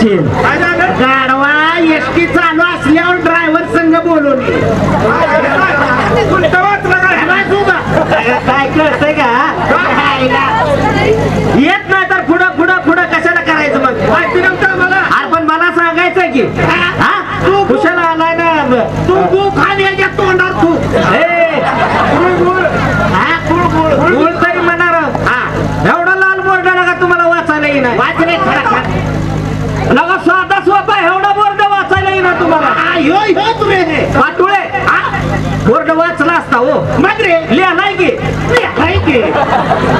सांगशील गाडवा एसटी चालू असल्यावर ड्रायव्हर संघ बोलून काय? कळतंय का? येत नाही तर पुढं पुढं पुढं कशाला करायचं मग? मला? सांगायचं की हा? तू कुशाला आलाय ना तू কি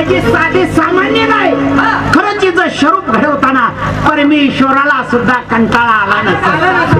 म्हणजे साधे सामान्य नाही. खरंच शरूप घडवताना परमेश्वराला सुद्धा कंटाळा आला नसतो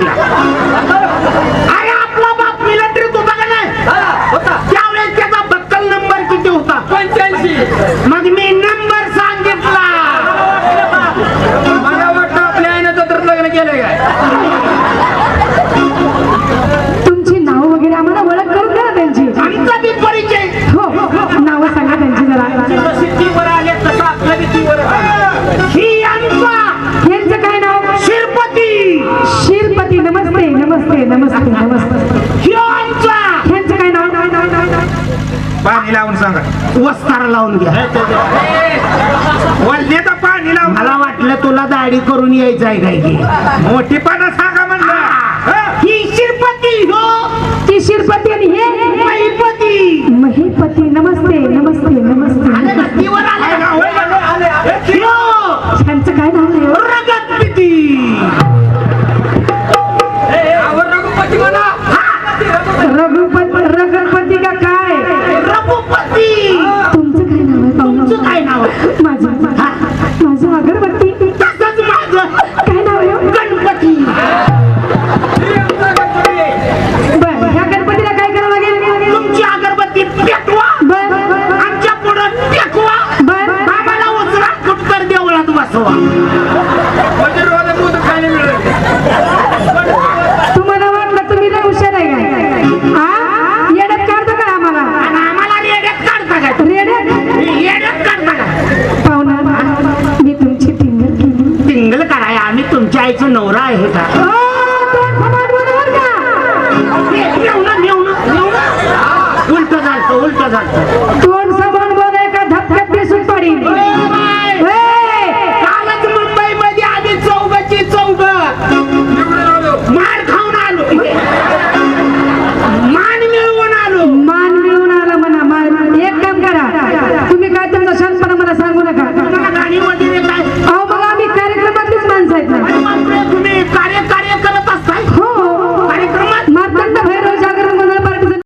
না पाणी लावून सांगा. वस्तार लावून घ्या. वल्ले तर पाणी लावून. मला वाटलं तुला दाढी करून यायचं आहे काय की? मोठी पण सांगा म्हणलं. ही. शिरपती हो. ती शिरपती आणि हे महिपती. महिपती. नमस्ते नमस्ते नमस्ते. नमस्ते থাকবে